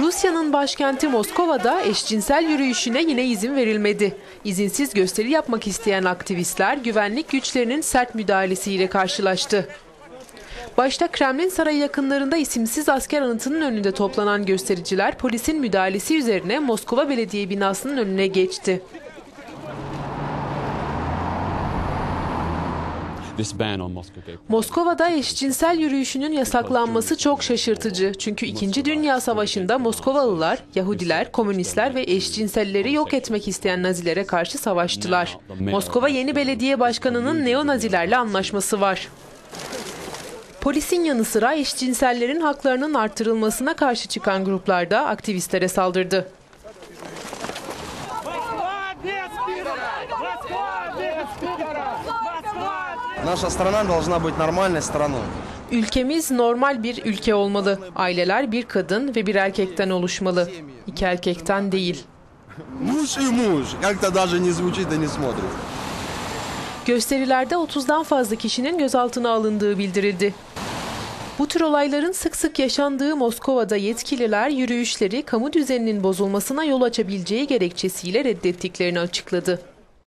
Rusya'nın başkenti Moskova'da eşcinsel yürüyüşüne yine izin verilmedi. İzinsiz gösteri yapmak isteyen aktivistler güvenlik güçlerinin sert müdahalesiyle karşılaştı. Başta Kremlin Sarayı yakınlarında isimsiz asker anıtının önünde toplanan göstericiler polisin müdahalesi üzerine Moskova Belediye binasının önüne geçti. Moskova'da eşcinsel yürüyüşünün yasaklanması çok şaşırtıcı. Çünkü 2. Dünya Savaşı'nda Moskovalılar, Yahudiler, komünistler ve eşcinselleri yok etmek isteyen Nazilere karşı savaştılar. Moskova yeni belediye başkanının neonazilerle anlaşması var. Polisin yanı sıra eşcinsellerin haklarının artırılmasına karşı çıkan gruplar da aktivistlere saldırdı. Москва без пидоров! Москва без пидоров! Москва! Наша страна должна быть нормальной страной. Ülkemiz normal bir ülke olmalı. Aileler bir kadın ve bir erkekten oluşmalı. İki erkekten değil. Муж и муж. Как-то даже не звучит и не смотрит. Gösterilerde 30'dan fazla kişinin gözaltına alındığı bildirildi. Bu tür olayların sık sık yaşandığı Moskova'da yetkililer yürüyüşleri kamu düzeninin bozulmasına yol açabileceği gerekçesiyle reddettiklerini açıkladı.